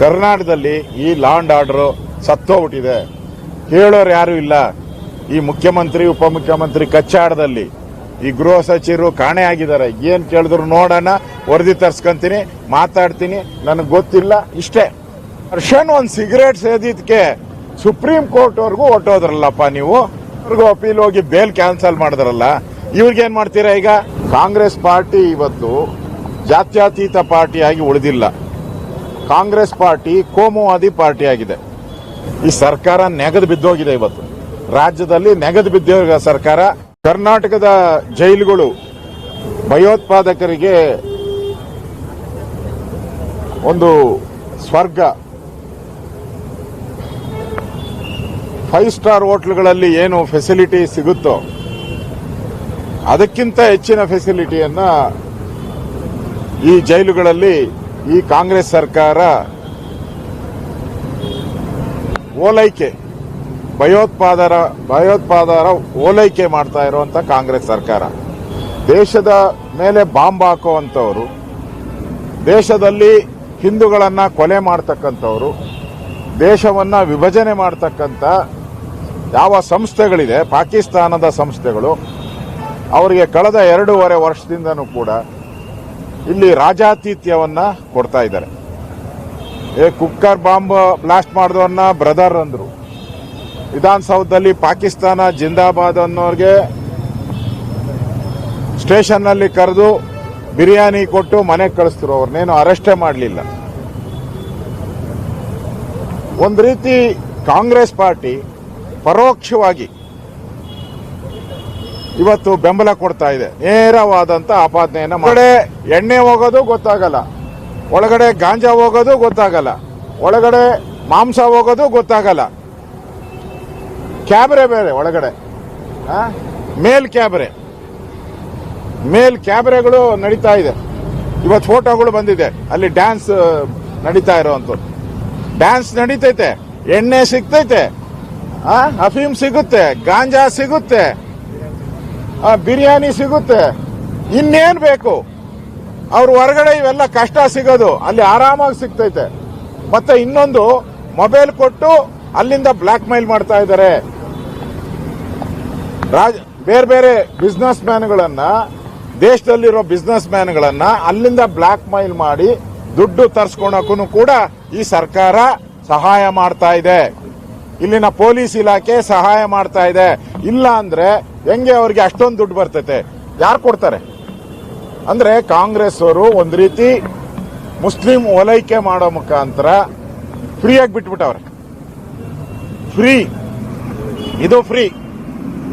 ಕರ್ನಾಟಕದಲ್ಲಿ ಈ ಲಾಂಡ್ ಆರ್ಡರ್ ಸತ್ತೋಗ್ಬಿಟ್ಟಿದೆ. ಹೇಳೋರು ಯಾರು ಇಲ್ಲ. ಈ ಮುಖ್ಯಮಂತ್ರಿ, ಉಪಮುಖ್ಯಮಂತ್ರಿ ಕಚ್ಚಾಡದಲ್ಲಿ ಈ ಗೃಹ ಸಚಿವರು ಕಾಣೆ ಆಗಿದ್ದಾರೆ. ಏನ್ ಕೇಳಿದ್ರು ನೋಡೋಣ, ವರದಿ ತರ್ಸ್ಕೊಂತೀನಿ, ಮಾತಾಡ್ತೀನಿ, ನನಗೆ ಗೊತ್ತಿಲ್ಲ, ಇಷ್ಟೇ. ಅರ್ಷನ್ ಒಂದು ಸಿಗರೇಟ್ ಸೇದಿದ್ದಕ್ಕೆ ಸುಪ್ರೀಂ ಕೋರ್ಟ್ ವರ್ಗೂ ಹೊಟ್ಟೋದ್ರಲ್ಲಪ್ಪ ನೀವು? ಅವ್ರಿಗೂ ಅಪೀಲ್ ಹೋಗಿ ಬೇಲ್ ಕ್ಯಾನ್ಸಲ್ ಮಾಡಿದ್ರಲ್ಲ. ಇವ್ರಿಗೇನ್ ಮಾಡ್ತೀರಾ ಈಗ? ಕಾಂಗ್ರೆಸ್ ಪಾರ್ಟಿ ಇವತ್ತು ಜಾತ್ಯತೀತ ಪಾರ್ಟಿಯಾಗಿ ಉಳಿದಿಲ್ಲ. ಕಾಂಗ್ರೆಸ್ ಪಾರ್ಟಿ ಕೋಮುವಾದಿ ಪಾರ್ಟಿ ಆಗಿದೆ ಈ ಸರ್ಕಾರ ನೆಗದು ಬಿದ್ದೋಗಿದೆ ಇವತ್ತು. ರಾಜ್ಯದಲ್ಲಿ ನೆಗೆದು ಬಿದ್ದೋಗ ಸರ್ಕಾರ ಕರ್ನಾಟಕದ ಜೈಲುಗಳು ಭಯೋತ್ಪಾದಕರಿಗೆ ಒಂದು ಸ್ವರ್ಗ. ಫೈವ್ ಸ್ಟಾರ್ ಹೋಟ್ಲ್ಗಳಲ್ಲಿ ಏನು ಫೆಸಿಲಿಟಿ ಸಿಗುತ್ತೋ ಅದಕ್ಕಿಂತ ಹೆಚ್ಚಿನ ಫೆಸಿಲಿಟಿಯನ್ನು ಈ ಜೈಲುಗಳಲ್ಲಿ ಈ ಕಾಂಗ್ರೆಸ್ ಸರ್ಕಾರ ಓಲೈಕೆ, ಭಯೋತ್ಪಾದರ ಭಯೋತ್ಪಾದರ ಓಲೈಕೆ ಮಾಡ್ತಾ ಇರುವಂತ ಕಾಂಗ್ರೆಸ್ ಸರ್ಕಾರ. ದೇಶದ ಮೇಲೆ ಬಾಂಬ್ ಹಾಕುವಂತವರು ದೇಶದಲ್ಲಿ ಹಿಂದೂಗಳನ್ನ ಕೊಲೆ ಮಾಡ್ತಕ್ಕಂಥವ್ರು, ದೇಶವನ್ನ ವಿಭಜನೆ ಮಾಡ್ತಕ್ಕಂಥ ಯಾವ ಸಂಸ್ಥೆಗಳಿದೆ, ಪಾಕಿಸ್ತಾನದ ಸಂಸ್ಥೆಗಳು, ಅವರಿಗೆ ಕಳೆದ ಎರಡೂವರೆ ವರ್ಷದಿಂದನೂ ಕೂಡ ಇಲ್ಲಿ ರಾಜಾತಿಥ್ಯವನ್ನ ಕೊಡ್ತಾ ಇದ್ದಾರೆ. ಏ, ಕುಕ್ಕರ್ ಬಾಂಬ್ ಬ್ಲಾಸ್ಟ್ ಮಾಡಿದವನ್ನ ಬ್ರದರ್ ಅಂದ್ರು. ವಿಧಾನಸೌಧದಲ್ಲಿ ಪಾಕಿಸ್ತಾನ ಜಿಂದಾಬಾದ್ ಅನ್ನೋರಿಗೆ ಸ್ಟೇಷನ್ನಲ್ಲಿ ಕರೆದು ಬಿರಿಯಾನಿ ಕೊಟ್ಟು ಮನೆಗೆ ಕಳಿಸ್ತಿರು ಅವ್ರನ್ನೇನು ಅರೆಸ್ಟೇ ಮಾಡಲಿಲ್ಲ. ಒಂದು ರೀತಿ ಕಾಂಗ್ರೆಸ್ ಪಾರ್ಟಿ ಪರೋಕ್ಷವಾಗಿ ಇವತ್ತು ಬೆಂಬಲ ಕೊಡ್ತಾ ಇದೆ. ನೇರವಾದಂತ ಆಪಾದನೆಯನ್ನ ಒಳಗಡೆ ಎಣ್ಣೆ ಹೋಗೋದು ಗೊತ್ತಾಗಲ್ಲ. ಒಳಗಡೆ ಗಾಂಜಾ ಹೋಗೋದು ಗೊತ್ತಾಗಲ್ಲ. ಒಳಗಡೆ ಮಾಂಸ ಹೋಗೋದು ಗೊತ್ತಾಗಲ್ಲ. ಕ್ಯಾಬ್ರೆ ಬೇರೆ ಒಳಗಡೆ? ಮೇಲ್ ಕ್ಯಾಬ್ರೆ. ಮೇಲ್ ಕ್ಯಾಬ್ರೆಗಳು ನಡೀತಾ ಇದೆ. ಇವತ್ತು ಫೋಟೋಗಳು ಬಂದಿದೆ. ಅಲ್ಲಿ ಡ್ಯಾನ್ಸ್ ನಡೀತಾ ಇರೋವಂಥದ್ದು. ಡ್ಯಾನ್ಸ್ ನಡೀತೈತೆ. ಎಣ್ಣೆ ಸಿಗ್ತೈತೆ? ಅಫೀಮ್ ಸಿಗುತ್ತೆ. ಗಾಂಜಾ ಸಿಗುತ್ತೆ. ಬಿರಿಯಾನಿ ಸಿಗುತ್ತೆ. ಇನ್ನೇನು ಬೇಕು? ಅವ್ರ ಹೊರಗಡೆ ಇವೆಲ್ಲ ಕಷ್ಟ ಸಿಗೋದು. ಅಲ್ಲಿ ಆರಾಮಾಗಿ ಸಿಗ್ತೈತೆ. ಮತ್ತೆ ಇನ್ನೊಂದು, ಮೊಬೈಲ್ ಕೊಟ್ಟು ಅಲ್ಲಿಂದ ಬ್ಲ್ಯಾಕ್ ಮೇಲ್ ಮಾಡ್ತಾ ಇದ್ದಾರೆ ರಾಜ್, ಬೇರೆ ಬೇರೆ ಬಿಸ್ನೆಸ್ ಮ್ಯಾನ್ಗಳನ್ನ ದೇಶದಲ್ಲಿರೋ ಬಿಸ್ನೆಸ್ ಮ್ಯಾನ್ಗಳನ್ನ ಅಲ್ಲಿಂದ ಬ್ಲ್ಯಾಕ್ ಮೈಲ್ ಮಾಡಿ ದುಡ್ಡು ತರ್ಸ್ಕೊಳಕ್ಕೂ ಕೂಡ ಈ ಸರ್ಕಾರ ಸಹಾಯ ಮಾಡ್ತಾ ಇದೆ. ಇಲ್ಲಿನ ಪೊಲೀಸ್ ಇಲಾಖೆ ಸಹಾಯ ಮಾಡ್ತಾ ಇದೆ. ಇಲ್ಲ ಅಂದ್ರೆ ಹೆಂಗೆ ಅವ್ರಿಗೆ ಅಷ್ಟೊಂದು ದುಡ್ಡು ಬರ್ತೈತೆ? ಯಾರು ಕೊಡ್ತಾರೆ? ಅಂದ್ರೆ ಕಾಂಗ್ರೆಸ್ ಅವರು ಒಂದು ರೀತಿ ಮುಸ್ಲಿಂ ಓಲೈಕೆ ಮಾಡೋ ಮುಖಾಂತರ ಫ್ರೀಯಾಗಿ ಬಿಟ್ಬಿಟ್ಟವ್ರೆ. ಫ್ರೀ ಇದು ಫ್ರೀ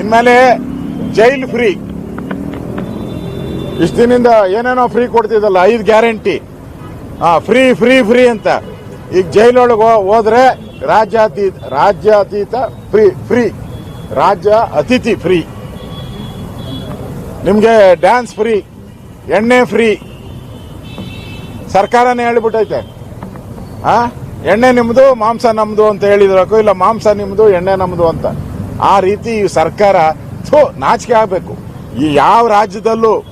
ಇನ್ಮೇಲೆ ಜೈಲ್ ಫ್ರೀ ಇಷ್ಟು ದಿನದಿಂದ ಏನೇನೋ ಫ್ರೀ ಕೊಡ್ತಿದ್ದಲ್ಲ, ಐದು ಗ್ಯಾರಂಟಿ ಹಾ ಫ್ರೀ ಫ್ರೀ ಫ್ರೀ ಅಂತ. ಈಗ ಜೈಲೊಳಗೆ ಹೋದ್ರೆ ರಾಜ್ಯಾತೀತ ರಾಜ್ಯಾತೀತ ಫ್ರೀ ಫ್ರೀ ರಾಜ್ಯ ಅತಿಥಿ ಫ್ರೀ ನಿಮ್ಗೆ ಡ್ಯಾನ್ಸ್ ಫ್ರೀ ಎಣ್ಣೆ ಫ್ರೀ ಸರ್ಕಾರನೇ ಹೇಳಿಬಿಟ್ಟೈತೆ. ಆ? ಎಣ್ಣೆ ನಿಮ್ಮದು ಮಾಂಸ ನಮ್ಮದು ಅಂತ ಹೇಳಿದ್ರಕ್ಕೂ ಇಲ್ಲ, ಮಾಂಸ ನಿಮ್ಮದು ಎಣ್ಣೆ ನಮ್ಮದು ಅಂತ. ಆ ರೀತಿ ಈ ಸರ್ಕಾರ, ಥೂ, ನಾಚಿಕೆ ಆಗಬೇಕು. ಈ ಯಾವ ರಾಜ್ಯದಲ್ಲೂ,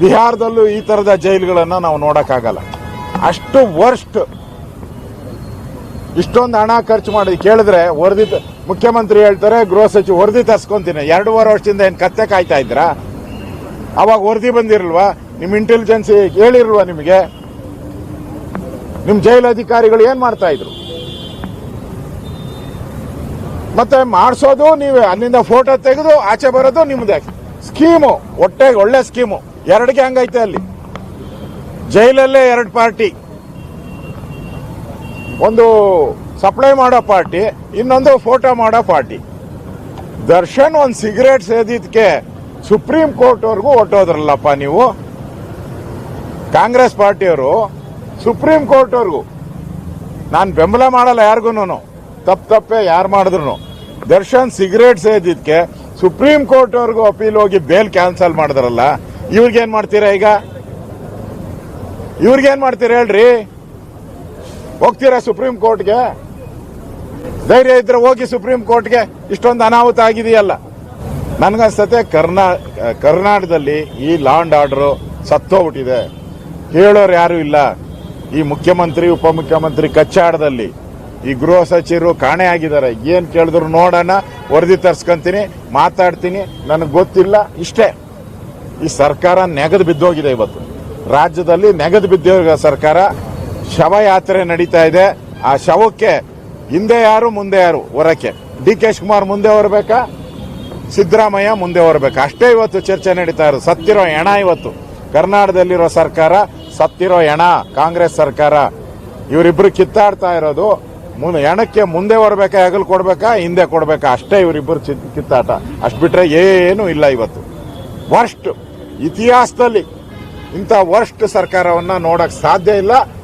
ಬಿಹಾರದಲ್ಲೂ ಈ ಥರದ ಜೈಲುಗಳನ್ನು ನಾವು ನೋಡೋಕ್ಕಾಗಲ್ಲ. ಅಷ್ಟು ವರ್ಸ್ಟ್ ಇಷ್ಟೊಂದು ಹಣ ಖರ್ಚು ಮಾಡಿ ಕೇಳಿದ್ರೆ ವರದಿ ಮುಖ್ಯಮಂತ್ರಿ ಹೇಳ್ತಾರೆ, ಗೃಹ ಸಚಿವ ವರದಿ ತರ್ಸ್ಕೊಂತೀನಿ. ಎರಡೂವರೆ ವರ್ಷದಿಂದ ಏನು ಕತ್ತೆ ಕಾಯ್ತಾ ಇದ್ರಾ ಅವಾಗ ವರದಿ ಬಂದಿರಲ್ವಾ? ನಿಮ್ ಇಂಟೆಲಿಜೆನ್ಸ್ ಹೇಳಿರ್ಲ್ವಾ ನಿಮಗೆ? ನಿಮ್ ಜೈಲ್ ಅಧಿಕಾರಿಗಳು ಏನ್ ಮಾಡ್ತಾ ಇದ್ರು? ಮತ್ತೆ ಮಾಡಿಸೋದು ನೀವೇ, ಅಲ್ಲಿಂದ ಫೋಟೋ ತೆಗೆದು ಆಚೆ ಬರೋದು ನಿಮ್ದೇ. ಸ್ಕೀಮು ಒಟ್ಟೆ ಒಳ್ಳೆ ಸ್ಕೀಮು ಎರಡಿಗೆ ಹಂಗೈತೆ ಅಲ್ಲಿ? ಜೈಲಲ್ಲೇ ಎರಡು ಪಾರ್ಟಿ ಒಂದು ಸಪ್ಲೈ ಮಾಡೋ ಪಾರ್ಟಿ ಇನ್ನೊಂದು ಫೋಟೋ ಮಾಡೋ ಪಾರ್ಟಿ ದರ್ಶನ್ ಒಂದು ಸಿಗರೇಟ್ ಸೇದಿದ್ಕೆ ಸುಪ್ರೀಂ ಕೋರ್ಟ್ ವರ್ಗೂ ಹೊಟ್ಟೋದ್ರಲ್ಲಪ್ಪ ನೀವು? ಕಾಂಗ್ರೆಸ್ ಪಾರ್ಟಿಯವರು ಸುಪ್ರೀಂ ಕೋರ್ಟ್ ವರ್ಗೂ ನಾನು ಬೆಂಬಲ ಮಾಡಲ್ಲ ಯಾರಿಗೂ ತಪ್ಪು ತಪ್ಪೇ ಯಾರು ಮಾಡಿದ್ರು ದರ್ಶನ್ ಸಿಗರೇಟ್ ಸೇದಿದ್ದಕ್ಕೆ ಸುಪ್ರೀಂ ಕೋರ್ಟ್ ವರ್ಗೂ ಅಪೀಲ್ ಹೋಗಿ ಬೇಲ್ ಕ್ಯಾನ್ಸಲ್ ಮಾಡಿದ್ರಲ್ಲ, ಇವ್ರಿಗೇನ್ ಮಾಡ್ತೀರಾ ಈಗ? ಇವ್ರಿಗೇನ್ ಮಾಡ್ತೀರಾ ಹೇಳ್ರಿ? ಹೋಗ್ತೀರಾ ಸುಪ್ರೀಂ ಕೋರ್ಟ್ಗೆ? ಧೈರ್ಯ ಇದ್ರೆ ಹೋಗಿ ಸುಪ್ರೀಂ ಕೋರ್ಟ್ಗೆ. ಇಷ್ಟೊಂದು ಅನಾಹುತ ಆಗಿದೆಯಲ್ಲ. ನನ್ಗನ್ಸತ್ತೆ ಕರ್ನಾ, ಕರ್ನಾಟಕದಲ್ಲಿ ಈ ಲಾಂಡ್ ಆರ್ಡರ್ ಸತ್ತೋಗ್ಬಿಟ್ಟಿದೆ. ಹೇಳೋರು ಯಾರು ಇಲ್ಲ. ಈ ಮುಖ್ಯಮಂತ್ರಿ, ಉಪಮುಖ್ಯಮಂತ್ರಿ ಕಚ್ಚಾಡದಲ್ಲಿ ಈ ಗೃಹ ಸಚಿವರು ಕಾಣೆ ಆಗಿದ್ದಾರೆ. ಏನ್ ಕೇಳಿದ್ರು ನೋಡೋಣ, ವರದಿ ತರ್ಸ್ಕೊಂತೀನಿ, ಮಾತಾಡ್ತೀನಿ, ನನಗೆ ಗೊತ್ತಿಲ್ಲ, ಇಷ್ಟೇ. ಈ ಸರ್ಕಾರ ನೆಗದು ಬಿದ್ದೋಗಿದೆ ಇವತ್ತು. ರಾಜ್ಯದಲ್ಲಿ ನೆಗದು ಬಿದ್ದೋಗ ಸರ್ಕಾರ ಶವಯಾತ್ರೆ ನಡೀತಾ ಇದೆ. ಆ ಶವಕ್ಕೆ ಹಿಂದೆ ಯಾರು, ಮುಂದೆ ಯಾರು? ಹೊರಕ್ಕೆ. ಡಿ ಕೆ ಶಿವಕುಮಾರ್ ಮುಂದೆ ಹೊರಬೇಕಾ ಸಿದ್ದರಾಮಯ್ಯ ಮುಂದೆ ಬರಬೇಕು ಅಷ್ಟೇ ಇವತ್ತು ಚರ್ಚೆ ನಡೀತಾ ಇರೋದು. ಸತ್ತಿರೋ ಹೆಣ ಇವತ್ತು. ಕರ್ನಾಟಕದಲ್ಲಿರೋ ಸರ್ಕಾರ ಸತ್ತಿರೋ ಹೆಣ ಕಾಂಗ್ರೆಸ್ ಸರ್ಕಾರ. ಇವರಿಬ್ರು ಕಿತ್ತಾಡ್ತಾ ಇರೋದು. ಹೆಣಕ್ಕೆ ಮುಂದೆ ಬರಬೇಕಾ ಹೆಗಲು ಕೊಡ್ಬೇಕಾ, ಹಿಂದೆ ಕೊಡ್ಬೇಕಾ? ಅಷ್ಟೇ ಇವರಿಬ್ಬರು ಕಿತ್ತಾಟ. ಅಷ್ಟು ಬಿಟ್ರೆ ಏನೂ ಇಲ್ಲ ಇವತ್ತು. ವರ್ಸ್ಟ್ ಇತಿಹಾಸದಲ್ಲಿ ಇಂಥ ವರ್ಸ್ಟ್ ಸರ್ಕಾರವನ್ನ ನೋಡಕ್ ಸಾಧ್ಯ ಇಲ್ಲ.